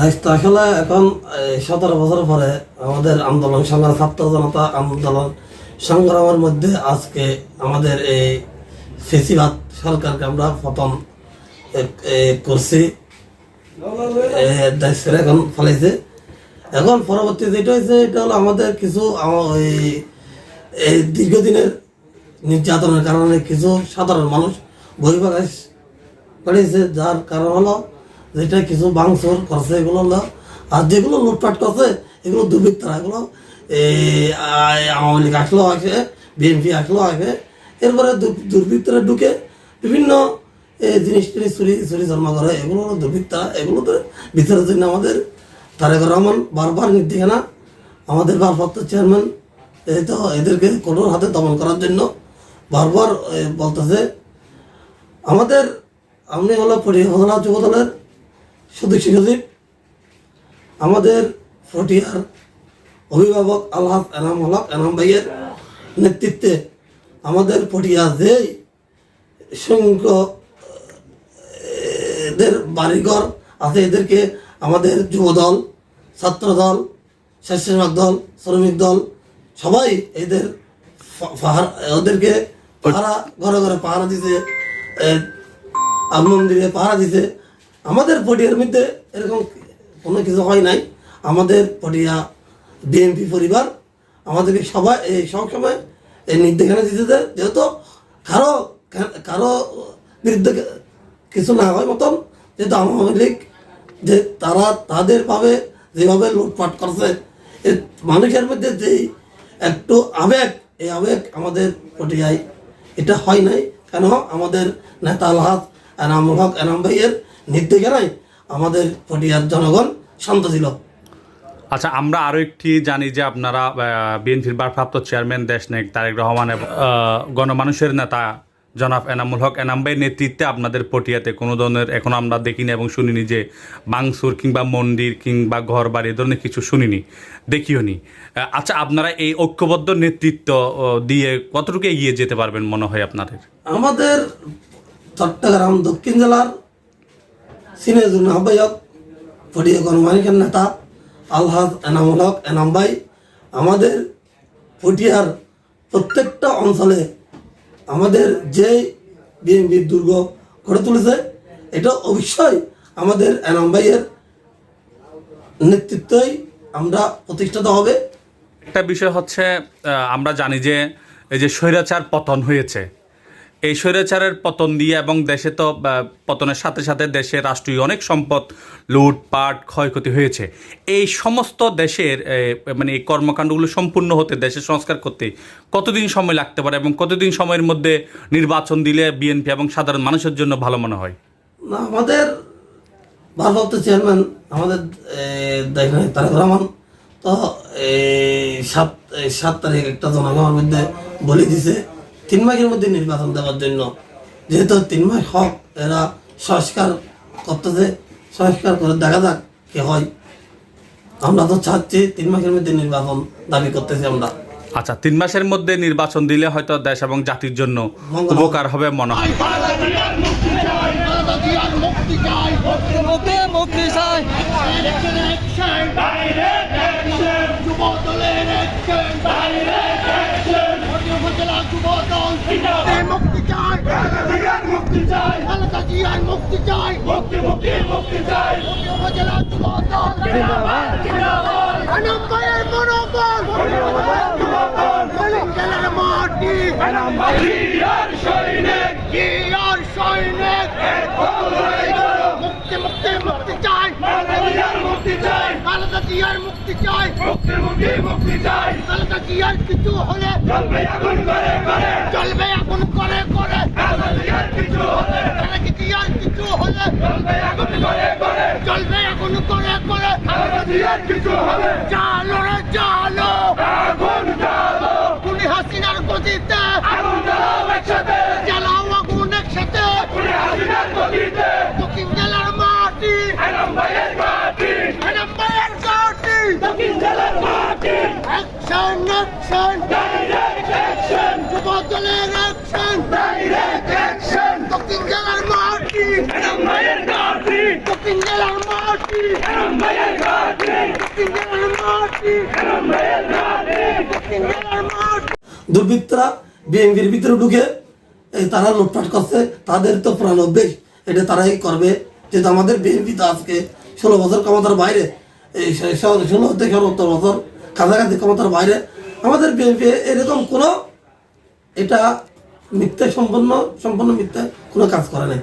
দায়িত্ব আসলে এখন সতেরো বছর পরে আমাদের আন্দোলন সংগ্রাম ছাত্র জনতা আন্দোলন সংগ্রামের মধ্যে আজকে আমাদের এই ফেসিবাদ সরকারকে আমরা পতন করছি। দায়িত্ব এখন ফলাইছে এখন পরবর্তী যেটা হয়েছে, এটা হলো আমাদের কিছু এই দীর্ঘদিনের নির্যাতনের কারণে কিছু সাধারণ মানুষ বহিপ্রকাশ করেছে, যার কারণ হলো যেটা কিছু বাংচুর করছে, এগুলো হলো আর যেগুলো লুটপাট করছে, এগুলো দুর্বৃত্তরা, এগুলো এই আওয়ামী লীগ আসলেও আসে, বিএনপি আসলেও আসে। এরপরে দুর্বৃত্তরা ঢুকে বিভিন্ন জিনিস টিনিস চুরি চুরি জন্ম করে। এগুলো হলো দুর্বৃত্তরা। এগুলোতে বিচারের জন্য আমাদের তারেক রহমান বারবার নির্দেশনা, আমাদের ভারপ্রাপ্ত চেয়ারম্যান এই তো এদেরকে কঠোর হাতে দমন করার জন্য বারবার বলতেছে। আমাদের আপনি হলো পরিচালনা যুব দলের সদস্য সচিব আমাদের ফটিয়ার অভিভাবক আল্লাহ এনাম হলক এনাম ভাইয়ের নেতৃত্বে আমাদের পটিয়া যে এদের বাড়িঘর আছে এদেরকে আমাদের যুব দল ছাত্র দল স্বেচ্ছাসেবক দল শ্রমিক দল সবাই এদের ওদেরকে পাহারা ঘরে ঘরে পাহারা দিতে মন্দিরে পাহারা দিছে। আমাদের পটিয়ার মধ্যে এরকম কোনো কিছু হয় নাই। আমাদের পটিয়া বিএনপি পরিবার, আমাদেরকে সবাই এই সবসময় এই নির্দেশনা দিতে দেয়, যেহেতু কারও কারও বিরুদ্ধে কিছু না হয় মতন, যেহেতু আওয়ামী লীগ যে তারা তাদের ভাবে যেভাবে লুটপাট করছে মানুষের মধ্যে যেই একটু আবেগ, এই আবেগ আমাদের পটিয়ায় এটা হয় নাই। কেন? আমাদের নেতা আলহাজ এনাম হক এনাম ভাইয়ের নির্দেশনায় আমাদের পটিয়ার জনগণ শান্ত ছিল। আচ্ছা আমরা আরও একটি জানি যে আপনারা বিএনপির ভারপ্রাপ্ত চেয়ারম্যান দেশনায়ক তারেক রহমান এবং গণমানুষের নেতা জনাব এনামুল হক এনাম ভাইয়ের নেতৃত্বে আপনাদের পটিয়াতে কোনো ধরনের এখন আমরা দেখিনি এবং শুনিনি যে বাংসুর কিংবা মন্দির কিংবা ঘর বাড়ি এ ধরনের কিছু শুনিনি দেখিও নি। আচ্ছা আপনারা এই ঐক্যবদ্ধ নেতৃত্ব দিয়ে কতটুকু এগিয়ে যেতে পারবেন মনে হয় আপনাদের? আমাদের চট্টগ্রাম দক্ষিণ জেলার সিনেজুল আহ্বায়ক পটিয়া গণমানিকের নেতা, আলহাজ এনামুল হক এনাম ভাই আমাদের পটিয়ার প্রত্যেকটা অঞ্চলে আমাদের যে বিএনপির দুর্গ গড়ে তুলেছে, এটা অবশ্যই আমাদের এনাম ভাইয়ের নেতৃত্বই আমরা প্রতিষ্ঠিত হবে। একটা বিষয় হচ্ছে আমরা জানি যে, এই যে স্বৈরাচার পতন হয়েছে এই স্বৈরাচারের পতন দিয়ে এবং দেশে তো পতনের সাথে সাথে দেশে রাষ্ট্রীয় অনেক সম্পদ লুটপাট ক্ষয়ক্ষতি হয়েছে। এই সমস্ত দেশের মানে এই কর্মকাণ্ডগুলো সম্পূর্ণ হতে, দেশের সংস্কার করতে কতদিন সময় লাগতে পারে এবং কতদিন সময়ের মধ্যে নির্বাচন দিলে বিএনপি এবং সাধারণ মানুষের জন্য ভালো মনে হয়? না, আমাদের ভারপ্রাপ্ত চেয়ারম্যান, আমাদের দেখেন, তারেক রহমান তো সাত সাত তারিখ একটা জনগণের মধ্যে বলে দিছে। তিন মাসের মধ্যে নির্বাচন দেওয়ার জন্য। যেহেতু তিন মাস হক এরা সংস্কার করতেছে সংস্কার করে দেখা যাক কি হয়। আমরা তো চাচ্ছি তিন মাসের মধ্যে নির্বাচন দাবি করতেছি আমরা। আচ্ছা তিন মাসের মধ্যে নির্বাচন দিলে হয়তো দেশ এবং জাতির জন্য উপকার হবে মনে হয়। মুক্তি চাই মুক্তি চাই। মুক্তি চাই। খালেদা জিয়ার মুক্তি চাই। মুক্তি মুক্তি মুক্তি চাই। উপজেলা যুব দল আনন্দের মনোবল। তেলেঙ্গানার মাটি জিয়ার সৈনিক মুক্তি মুক্তি মুক্তি চাই মুক্তি চাই। খালেদা জিয়ার মুক্তি চাই। মুক্তি মুক্তি মুক্তি চাই। জিয়ার কিছু হলে? চলবে আগুন করে করে। চলবে আগুন করে করে। খালেদা জিয়ার কিছু হলে? খালেদা জিয়ার কিছু হলে? চলবে আগুন করে করে। চলবে আগুন করে করে। খালেদা জিয়ার কিছু হলে চালো রে চালো আগুন জ্বালো কুলি হাসিনার গদিতে আগুন জ্বালাও একসাথে জ্বালাও আগুন একসাথে কুলি হাসিনার গদিতে দক্ষিণ জেলার মাটি এরম ভাইয়ের মাটি এরম ভাইয়ের মাটি দক্ষিণ জেলার মাটি অ্যাকশন অ্যাকশন ডাইরেক্ট অ্যাকশন যুব দলের অ্যাকশন ডাইরেক্ট অ্যাকশন দক্ষিণ জেলার মাটি এরম ভাইয়ের দক্ষিণ জেলার মাটি দক্ষিণ জেলার মাটি দক্ষিণ জেলার মাটি দুর্বৃত্তরা বিএনপির ভিতরে ঢুকে তারা লুটপাট করছে, তাদের তো প্রাণ অভ্যেস এটা তারাই করবে। যেহেতু আমাদের বিএনপি তো আজকে ষোলো বছর ক্ষমতার বাইরে, এই ষোলো থেকে সত্তর বছর কাছাকাছি ক্ষমতার বাইরে আমাদের বিএনপি এরকম কোনো এটা মিথ্যা সম্পন্ন সম্পূর্ণ মিথ্যা কোনো কাজ করে নাই।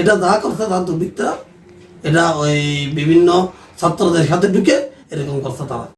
এটা যা করছে তার দুর্বৃত্তরা, এটা ওই বিভিন্ন ছাত্রদের সাথে ঢুকে এরকম করছে তারা।